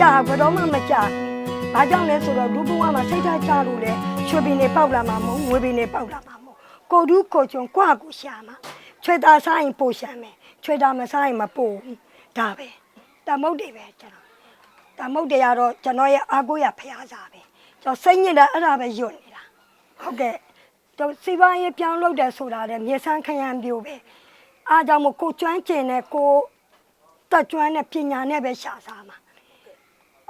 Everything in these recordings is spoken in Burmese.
ကြာဘယ်တော့မှမကြာဘာကြောင့်လဲဆိုတော့လူဘဝမှာစိတ်ဓာတ်ကြလို့လေရွှေပင်နေပေါက်လာမှာမဟုတ်ငွေပင်နေပေါက်လာမှာမဟုတ်ကိုဒူးကိုချုံကွာကိုရှာမှာချွေတာစားရင်ပို့ရှမ်းမယ်ချွေတာမစားရင်မပို့ဘူးဒါပဲတမုတ်တွေပဲကျွန်တော်တမုတ်တွေကတော့ကျွန်တော်ရဲ့အားကိုးရဖျားစားပဲကျွန်တော်စိတ်ညစ်တယ်အဲ့ဒါပဲယွတ်နေတာဟုတ်ကဲ့တော့စီပွားရေးပြောင်းလုပ်တယ်ဆိုတာလေမြေဆန်းခရမ်းပြိုးပဲအားကြောင့်မို့ကိုကျွမ်းကျင်တဲ့ကိုတက်ကျွမ်းတဲ့ပညာနဲ့ပဲရှာစားမှာ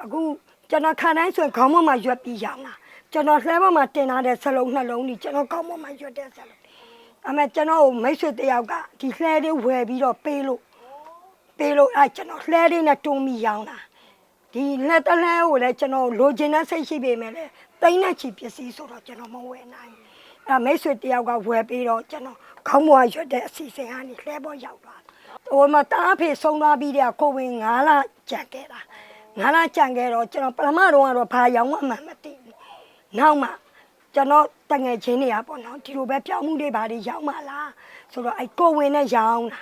အခုကျွန်တော်ခံတိုင်းဆိုရင်ခေါင်းမမှာရွက်ပြီးရောင်းတာကျွန်တော်လှဲပေါ်မှာတင်ထားတဲ့စလုံးနှလုံးကြီးကျွန်တော်ခေါင်းမမှာရွက်တဲ့စလုံးအမေကျွန်တော်ကိုမိတ်ဆွေတယောက်ကဒီလှဲလေးဝယ်ပြီးတော့ပေးလို့ပေးလို့အဲကျွန်တော်လှဲလေးနဲ့တုံးပြီးရောင်းတာဒီလက်တလှဲကိုလည်းကျွန်တော်လိုချင်တဲ့စိတ်ရှိပေမဲ့လည်းတိမ့်နဲ့ချီပစ္စည်းဆိုတော့ကျွန်တော်မဝယ်နိုင်ဘူးအဲမိတ်ဆွေတယောက်ကဝယ်ပြီးတော့ကျွန်တော်ခေါင်းမွာရွက်တဲ့အစီအစဉ်ကနေလှဲပေါ်ရောက်သွားတယ်ဟိုမှာတားဖေဆုံးသွားပြီးတဲ့ကိုဝင်9လကြံခဲ့တာ 9လကြံခဲ့တော့ကျွန်တော်ပထမတော့ကတော့ဘာရောင်းမှမမသိဘူးနောက်မှကျွန်တော်တငယ်ချင်းတွေကပေါ့နော်ဒီလိုပဲပြောင်းမှုတွေဘာတွေရောင်းမှလားဆိုတော့အဲကိုဝင်နဲ့ရောင်းတာ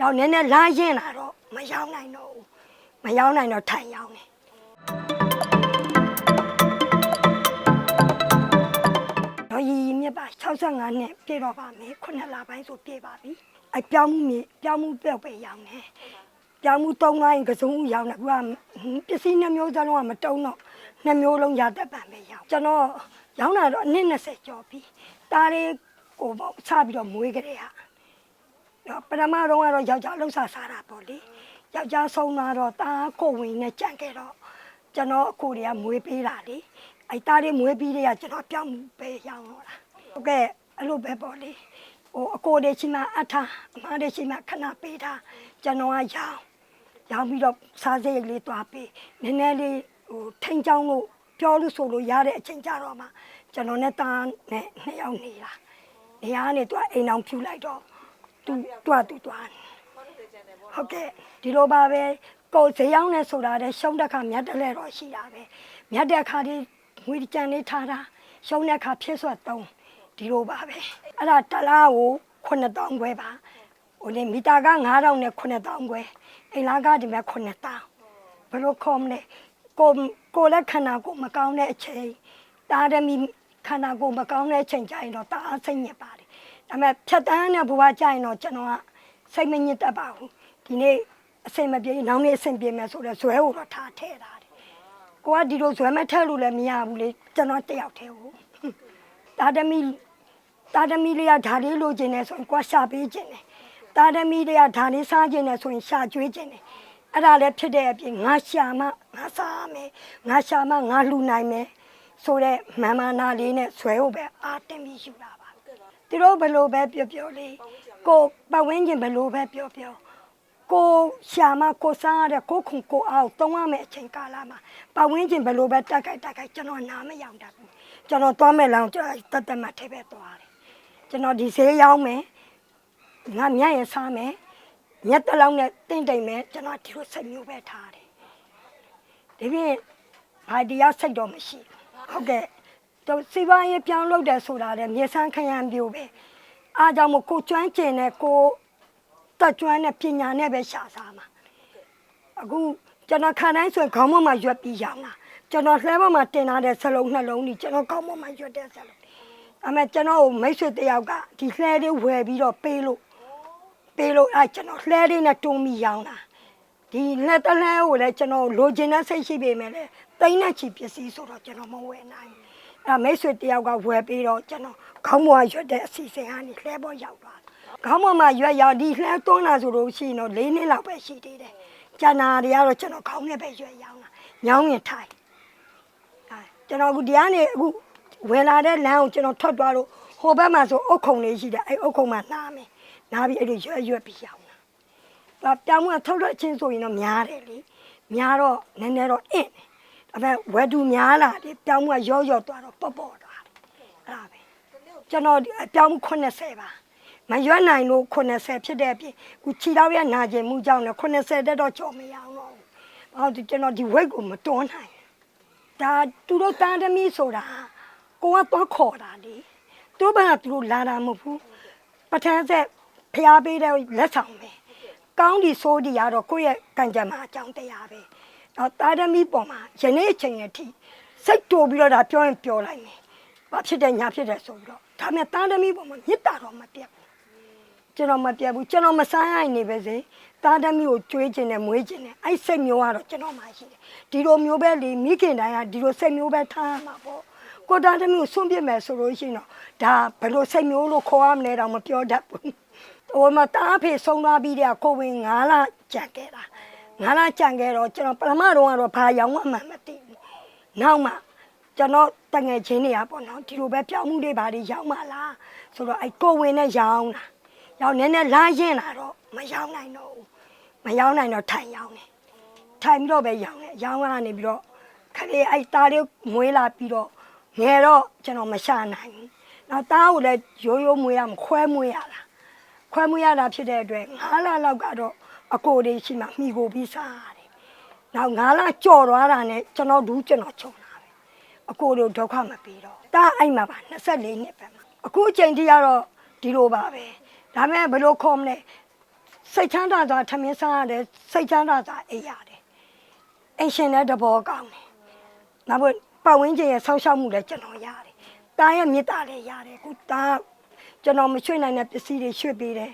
ရောင်းနည်းနည်းလာရင်လာတော့မရောင်းနိုင်တော့ဘူးမရောင်းနိုင်တော့ထိုင်ရောင်းတယ်တော့ရည်ရည်မြစ်ပါ65နှစ်ပြည့်တော့ပါမယ်ခုနှစ်လပိုင်းဆိုပြည့်ပါပြီအပြောင်းမှုမြေပြောင်းမှုပြောက်ပဲရောင်းတယ် ပြောင်းမှု၃လိုင်းကစုံဦးရောင်းတယ်အခုကပစ္စည်းနှမျိုးစလုံးကမတုံးတော့နှမျိုးလုံးရတတ်ပံပဲရောင်းကျွန်တော်ရောင်းတာတော့အနည်း20ကျော်ပြီတားလေးကိုပေါ့ချပြီးတော့မွေးကြတဲ့ဟာတော့ပထမတော့ကတော့ယောက်ျားလှုပ်စားစားတာပေါ့လေယောက်ျားဆုံးသွားတော့တားကိုဝင်နဲ့ကြံခဲ့တော့ကျွန်တော်အကိုတွေကမွေးပေးတာလေအဲ့တားလေးမွေးပြီးတဲ့ကကျွန်တော်ပြောင်းပဲရောင်းတော့တာဟုတ်ကဲ့အဲ့လိုပဲပေါ့လေဟိုအကိုတွေရှိမှအထားအမားတွေရှိမှခဏပေးတာကျွန်တော်ကရောင်း ရောင်းပြီးတော့စားစရိတ်လေးတွားပေးနည်းနည်းလေးဟိုထိန်ချောင်းလို့ပြောလို့ဆိုလို့ရတဲ့အချိန်ကြတော့မှကျွန်တော်နဲ့တားနဲ့နှစ်ယောက်နေတာနေရာကနေတွားအိမ်အောင်ဖြူလိုက်တော့သူတွားသူတွားဟုတ်ကဲ့ဒီလိုပါပဲကိုယ်ဈေးရောက်နေဆိုတာတဲ့ရှုံးတဲ့ခါမြတ်တယ်လဲတော့ရှိတာပဲမြတ်တဲ့ခါဒီငွေကြံလေးထားတာရှုံးတဲ့အခါဖြစ်ဆွတ်သုံးဒီလိုပါပဲအဲ့ဒါတလားကို9000ခွဲပါ ဟိုနေမီတာက9000နဲ့9000ခွဲအိမ်လာကဒီမဲ့9000ဘယ်လိုခေါ်မလဲကိုကိုလည်းခန္ဓာကိုယ်မကောင်းတဲ့အချိန်တာရမီခန္ဓာကိုယ်မကောင်းတဲ့အချိန်ကြရင်တော့တအားစိတ်ညစ်ပါတယ်ဒါပေမဲ့ဖြတ်တန်းတဲ့ဘဝကြရင်တော့ကျွန်တော်ကစိတ်မညစ်တတ်ပါဘူးဒီနေ့အဆင်မပြေနောက်နေ့အဆင်ပြေမယ်ဆိုတော့ဇွဲကိုတော့ထားထည့်တာတယ်ကိုကဒီလိုဇွဲမထက်လို့လည်းမရဘူးလေကျွန်တော်တယောက်တည်းဟုတ်တာဒမီတာဒမီလေးကဓာလေးလိုချင်တယ်ဆိုရင်ကိုကရှာပေးချင်တယ် တာဒမီလေးကဓာလေးစားချင်တယ်ဆိုရင်ရှာကျွေးချင်တယ်အဲ့ဒါလည်းဖြစ်တဲ့အပြင်ငါရှာမှငါစားမယ်ငါရှာမှငါလှူနိုင်မယ်ဆိုတဲ့မမနာလေးနဲ့ဇွဲကိုပဲအာတင်ပြီးယူတာပါသူတို့ဘယ်လိုပဲပြောပြောလေးကိုပတ်ဝန်းကျင်ဘယ်လိုပဲပြောပြောကိုရှာမကိုစားရတဲ့ကိုခုံကိုအောင်တုံးရမယ့်အချိန်ကာလမှာပတ်ဝန်းကျင်ဘယ်လိုပဲတက်ကြိုက်တက်ကြိုက်ကျွန်တော်နားမယောင်တတ်ဘူးကျွန်တော်သွားမဲ့လောင်ကျွန်တော်တတ်တတ်မှထဲပဲသွားတယ်ကျွန်တော်ဒီဈေးရောက်မယ် ငါမြတ်ရင်စားမယ်မြတ်တလောင်းနဲ့တင့်တိမ်မယ်ကျွန်တော်ဒီလိုစိတ်မျိုးပဲထားတယ်ဒီပြင်ဘာတရားစိတ်တော့မရှိဘူးဟုတ်ကဲ့တော့စီပွားရေးပြောင်းလုပ်တယ်ဆိုတာလေမြေဆန်းခရမ်းပြိုးပဲအားကြောင့်မို့ကိုကျွမ်းကျင်တဲ့ကိုတက်ကျွမ်းတဲ့ပညာနဲ့ပဲရှာစားမှာအခုကျွန်တော်ခံတိုင်းဆိုရင်ခေါင်းမမှာရွက်ပြီးရောင်းတာကျွန်တော်လှဲပေါ်မှာတင်ထားတဲ့စလုံးနှလုံးကြီးကျွန်တော်ခေါင်းမမှာရွက်တဲ့စလုံးအမေကျွန်တော်ကိုမိတ်ဆွေတယောက်ကဒီလှဲလေးဝယ်ပြီးတော့ပေးလို့ ပေးလို့အဲကျွန်တော်လှဲလေးနဲ့တုံးပြီးရောင်းတာဒီလက်တလှဲကိုလည်းကျွန်တော်လိုချင်တဲ့စိတ်ရှိပေမဲ့လည်းတိမ့်နဲ့ချီပစ္စည်းဆိုတော့ကျွန်တော်မဝယ်နိုင်ဘူးအဲမိတ်ဆွေတယောက်ကဝယ်ပြီးတော့ကျွန်တော်ခေါင်းမွာရွက်တဲ့အစီအစဉ်ကနေလှဲပေါ်ရောက်သွားတယ်ခေါင်းပေါ်မှာရွက်ရောက်ဒီလှမ်းတွန်းလာဆိုလို့ရှိရင်တော့၄နှစ်လောက်ပဲရှိသေးတယ်။ကျန်တာတွေကတော့ကျွန်တော်ခေါင်းနဲ့ပဲရွက်ရောက်တာ။ညောင်းရင်ထိုင်။အဲကျွန်တော်အခုတရားနေအခုဝင်လာတဲ့လမ်းကိုကျွန်တော်ထွက်သွားလို့ဟိုဘက်မှာဆိုအုတ်ခုံလေးရှိတယ်။အဲအုတ်ခုံမှာနားမယ်။ နားပြီးအဲ့လိုရွက်ရွက်ပြီးရောက်တာ။ဒါပြောင်းမှုကထုတ်ထွက်ချင်းဆိုရင်တော့များတယ်လေ။များတော့နည်းနည်းတော့အင့်တယ်။ဒါပေမဲ့ဝက်တူများလာတယ်ပြောင်းမှုကရော့ရော့သွားတော့ပေါ့ပေါ့သွားတယ်။အဲ့ဒါပဲ။ကျွန်တော်အပြောင်းမှု80ပါမရွက်နိုင်လို့80ဖြစ်တဲ့အပြင်ခုခြေတော့ရနာကျင်မှုကြောင့်လည်း80တက်တော့ကြော်မရအောင်တော့။ဘာလို့ကျွန်တော်ဒီ weight ကိုမတွန်းနိုင်။ဒါသူတို့တန်းသမီးဆိုတာကိုကတော့ခေါ်တာလေ။သူ့ဘာသူတို့လာတာမဟုတ်ဘူး။ပထမဆက် ဖျားပေးတဲ့လက်ဆောင်ပဲ။ကောင်းဒီဆိုးဒီကတော့ကိုယ့်ရဲ့ကံကြမ္မာအကြောင်းတရားပဲ။တော့တာသမီပေါ်မှာယနေ့အချိန်အထိစိတ်တူပြီးတော့ဒါပြောရင်ပြောလိုက်မယ်ဘာဖြစ်တယ်ညာဖြစ်တယ်ဆိုပြီးတော့ဒါမဲ့တာသမီပေါ်မှာမေတ္တာတော့မပြတ်ဘူးကျွန်တော်မပြတ်ဘူးကျွန်တော်မဆိုင်ရင်နေပဲစေတာသမီကိုကြွေးခြင်းနဲ့မွေးခြင်းနဲ့အဲ့စိတ်မျိုးကတော့ကျွန်တော်မှရှိတယ်ဒီလိုမျိုးပဲလေမိခင်တိုင်းကဒီလိုစိတ်မျိုးပဲထားရမှာပေါ့ကိုတာသမီကိုဆွန့်ပစ်မယ်ဆိုလို့ရှိရင်တော့ဒါဘယ်လိုစိတ်မျိုးလို့ခေါ်ရမလဲတော့မပြောတတ်ဘူး ဟိုမှာတားဖေဆုံးသွားပြီးတဲ့ကိုဝင်9လကြံခဲ့တာ9လကြံခဲ့တော့ကျွန်တော်ပထမတော့ကတော့ဘာရောင်းမှမသိဘူးနောက်မှကျွန်တော်တငယ်ချင်းတွေကပေါ့နော်ဒီလိုပဲပြောင်းမှုတွေဘာတွေရောင်းမှလားဆိုတော့အဲ့ကိုဝင်နဲ့ရောင်းတာရောင်းနည်းနည်းလာရင်လာတော့မရောင်းနိုင်တော့ဘူးမရောင်းနိုင်တော့ထိုင်ရောင်းတယ်ထိုင်ပြီးတော့ပဲရောင်းတယ်ရောင်းကနေပြီးတော့ခလေးအဲ့သားလေးမွေးလာပြီးတော့ငယ်တော့ကျွန်တော်မရှာနိုင်ဘူးနောက်သားကိုလည်းရိုးရိုးမွေးရမခွဲမွေးရတာ ခွဲမွေးရတာဖြစ်တဲ့အတွက်9လလောက်ကတော့အကိုလေးရှိမှမိကိုပြီးစားရတယ်။နောက်9လကြော်သွားတာနဲ့ကျွန်တော်ဒူးကျွန်တော်ချုံတာပဲ။အကိုတို့ဒုက္ခမပေးတော့။တာအိမ်မှာပါ24နှစ်ပဲမှာ။အခုအချိန်ထိကတော့ဒီလိုပါပဲ။ဒါမဲ့ဘယ်လိုခေါ်မလဲ။စိတ်ချမ်းသာစွာထမင်းစားရတယ်စိတ်ချမ်းသာစွာအိပ်ရတယ်။အိမ်ရှင်တဲ့တဘောကောင်းတယ်။နောက်ပတ်ဝန်းကျင်ရဲ့ဆောက်ရှောက်မှုလည်းကျွန်တော်ရတယ်။တာရဲ့မေတ္တာလည်းရတယ်။အခုတာ ကျွန်တော်မရွှေ့နိုင်တဲ့ပစ္စည်းတွေရွှေ့ပေးတယ်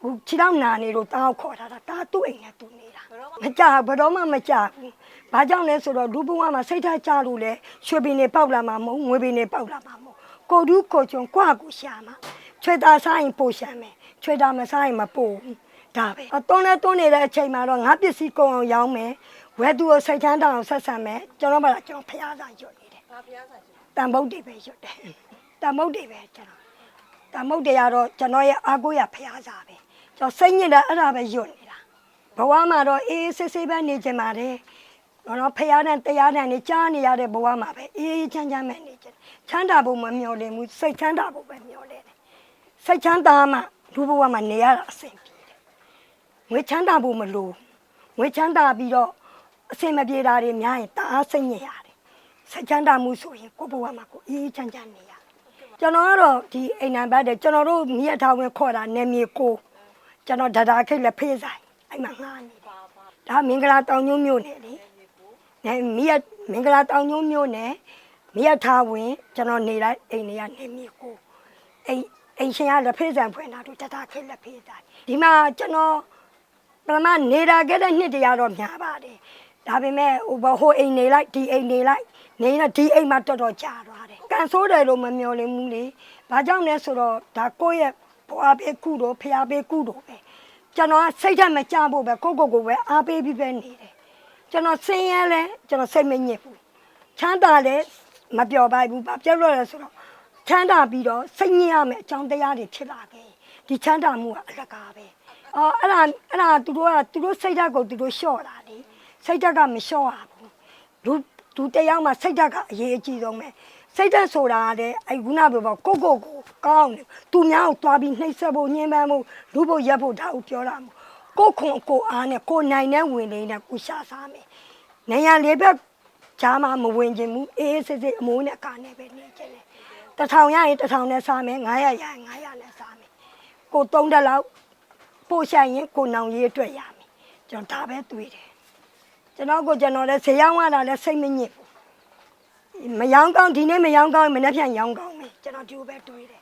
ဟိုခြေထောက်နာနေလို့တောင်းခေါ်ထားတာဒါသူ့အိမ်နဲ့သူနေတာမကြဘယ်တော့မှမကြဘူးဘာကြောင့်လဲဆိုတော့လူဘဝမှာစိတ်ထားကြလို့လဲရွှေပင်တွေပေါက်လာမှာမဟုတ်ငွေပင်တွေပေါက်လာမှာမဟုတ်ကိုဒူးကိုချုံကွာကိုရှာမှာချွေတာစားရင်ပို့ရှာမယ်ချွေတာမစားရင်မပို့ဘူးဒါပဲအတုံးနဲ့တွန်းနေတဲ့အချိန်မှာတော့ငါပစ္စည်းကုန်အောင်ရောင်းမယ်ဝဲသူကိုစိတ်ချမ်းတောင်ဆက်ဆံမယ်ကျွန်တော်မလားကျွန်တော်ဖျားစာရွတ်နေတယ်ဘာဖျားဆိုင်ရှင်တန်မုတ်တွေပဲရွတ်တယ်တန်မုတ်တွေပဲကျွန်တော် တမုတ်တရားတော့ကျွန်တော်ရဲ့အာကိုရဖျားစာပဲကျွန်တော်စိတ်ညစ်တာအဲ့ဒါပဲယွတ်နေတာဘဝမှာတော့အေးအေးဆေးဆေးပဲနေကြမှာတယ်တော့ဖျားတဲ့တရားတဲ့နေကြားနေရတဲ့ဘဝမှာပဲအေးအေးချမ်းချမ်းပဲနေကြတယ်ချမ်းသာဖို့မမျှော်လင့်ဘူးစိတ်ချမ်းသာဖို့ပဲမျှော်လင့်တယ်စိတ်ချမ်းသာမှလူဘဝမှာနေရတာအဆင်ပြေတယ်ငွေချမ်းသာဖို့မလိုငွေချမ်းသာပြီးတော့အဆင်မပြေတာတွေများရင်တအားစိတ်ညစ်ရတယ်စိတ်ချမ်းသာမှုဆိုရင်ကိုယ့်ဘဝမှာကိုယ်အေးအေးချမ်းချမ်းနေရတယ် ကျွန်တော်ကတော့ဒီအိမ်နံပါတ်တဲ့ကျွန်တော်တို့မိရထားဝင်ခေါ်တာနေမြေကိုကျွန်တော်ဒါဒါခိတ်လက်ဖေးဆိုင်အဲ့မှာငှားနေတယ်ဘာဘာဒါမင်္ဂလာတောင်ညွန့်မြို့နယ်လေနေမိရမင်္ဂလာတောင်ညွန့်မြို့နယ်မိရထားဝင်ကျွန်တော်နေလိုက်အိမ်နေရနေမြေကိုအိမ်အိမ်ရှင်ကလက်ဖေးဆိုင်ဖွင့်တာတို့ဒါဒါခိတ်လက်ဖေးဆိုင်ဒီမှာကျွန်တော်ပထမနေတာခဲ့တဲ့နှစ်တရာတော့များပါတယ် ဒါပေမဲ့ဟိုဘဟိုအိမ်နေလိုက်ဒီအိမ်နေလိုက်နေတော့ဒီအိမ်မှာတော်တော်ကြာသွားတယ်ကန်ဆိုးတယ်လို့မမျှော်လင့်ဘူးလေဘာကြောင့်လဲဆိုတော့ဒါကိုယ့်ရဲ့ဘွားပေးကုတော့ဖျားပေးကုတော့ပဲကျွန်တော်ကစိတ်ဓာတ်မကြဖို့ပဲကိုယ့်ကိုယ်ကိုယ်ပဲအားပေးပြီးပဲနေတယ်ကျွန်တော်ဆင်းရဲလဲကျွန်တော်စိတ်မညစ်ဘူးချမ်းသာလဲမပျော်ပါဘူးဘာပြောလို့လဲဆိုတော့ချမ်းသာပြီးတော့စိတ်ညစ်ရမယ်အကြောင်းတရားတွေဖြစ်လာခဲ့ဒီချမ်းသာမှုကအလကားပဲအော်အဲ့ဒါအဲ့ဒါသူတို့ကသူတို့စိတ်ဓာတ်ကိုသူတို့လျှော့တာလေ စိတ်ဓာတ်ကမလျှော့ရဘူးလူသူတယောက်မှစိတ်ဓာတ်ကအရေးအကြီးဆုံးပဲစိတ်ဓာတ်ဆိုတာကလည်းအဲခုနပြောပေါ့ကိုကိုကိုကောင်းတယ်သူများကိုတွားပြီးနှိပ်စက်ဖို့ညှင်းပန်းဖို့လူဖို့ရက်ဖို့ဒါကိုပြောတာမို့ကိုခွန်ကိုအားနဲ့ကိုနိုင်တဲ့ဝင်လေးနဲ့ကိုရှာစားမယ်နေရလေးဘက်ဂျားမမဝင်ခြင်းဘူးအေးအေးစစ်စစ်အမိုးနဲ့ကာနဲ့ပဲနေခြင်းလေတစ်ထောင်ရရင်တစ်ထောင်နဲ့စားမယ်900ရရင်900နဲ့စားမယ်ကို3တက်လောက်ပို့ဆိုင်ရင်ကိုနောင်ရေးအတွက်ရမယ်ကျွန်တော်ဒါပဲတွေးတယ် ကျွန်တော်ကိုကျွန်တော်လည်းဈေးရောက်ရတာလည်းစိတ်မညစ်ဘူးမယောင်းကောင်းဒီနေ့မယောင်းကောင်းမနေ့ပြန်ယောင်းကောင်းမယ်ကျွန်တော်ဒီလိုပဲတွေးတယ်